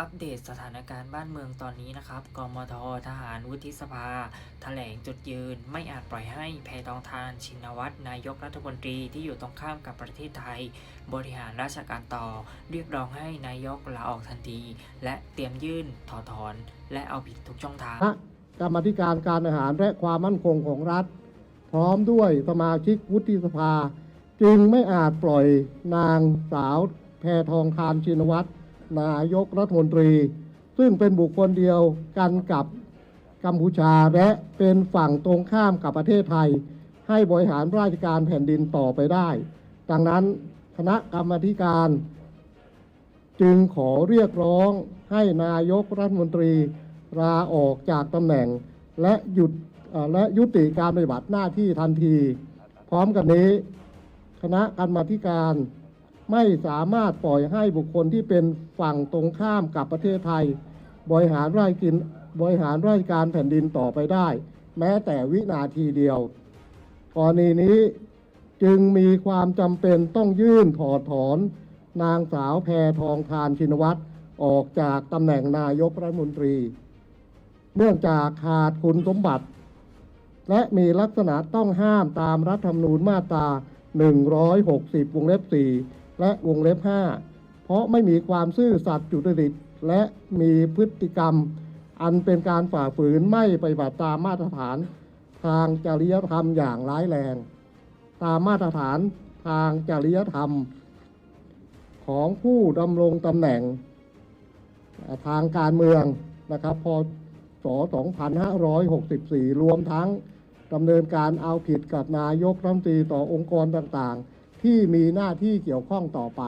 อัปเดตสถานการณ์บ้านเมืองตอนนี้นะครับ กมท ทหารวุฒิสภาแถลงจุดยืน ไม่อาจปล่อยให้แพทองทานชินวัตรนายกรัฐมนตรีที่อยู่ตรงข้ามกับประเทศไทย บริหารราชการต่อ เรียกร้องให้นายกลาออกทันที และเตรียมยื่นถอดถอน และเอาผิดทุกช่องทางกรรมธิการการอาหารและความมั่นคงของรัฐ พร้อมด้วยสมาชิกวุฒิสภา จึงไม่อาจปล่อยนางสาวแพทองทานชินวัตร นายกรัฐมนตรี ซึ่งเป็นบุคคลเดียวกันกับกัมพูชาและเป็นฝั่งตรงข้ามกับประเทศไทย ให้บริหารราชการแผ่นดินต่อไปได้ ดังนั้นคณะกรรมการ จึงขอเรียกร้องให้นายกรัฐมนตรีลาออกจากตำแหน่ง และหยุดและยุติการปฏิบัติหน้าที่ทันที พร้อมกันนี้ คณะกรรมการ ไม่สามารถปล่อยให้บุคคลที่เป็นฝั่งตรงข้ามกับประเทศไทย บริหารราชกินบริหารราชการแผ่นดินต่อไปได้ แม้แต่วินาทีเดียวกรณีนี้จึงมีความจำเป็นต้องยื่นถอดถอน นางสาวแพทองทานชินวัตรออกจากตำแหน่งนายกรัฐมนตรี เนื่องจากขาดคุณสมบัติ และมีลักษณะต้องห้ามตามรัฐธรรมนูญมาตรา 160 วงเล็บ 4 และวงเล็บ 5 เพราะไม่มีความซื่อสัตย์จุจริต และมีพฤติกรรม อันเป็นการฝ่าฝืนไม่ปฏิบัติตามมาตรฐานทางจริยธรรมอย่างร้ายแรง ตามมาตรฐานทางจริยธรรม ของผู้ดำรงตำแหน่ง ทางการเมืองนะครับพศ2564 รวมทั้งดำเนินการเอาผิดกับนายกรัฐมนตรีต่อองค์กรต่างๆ ที่มีหน้าที่เกี่ยวข้องต่อไป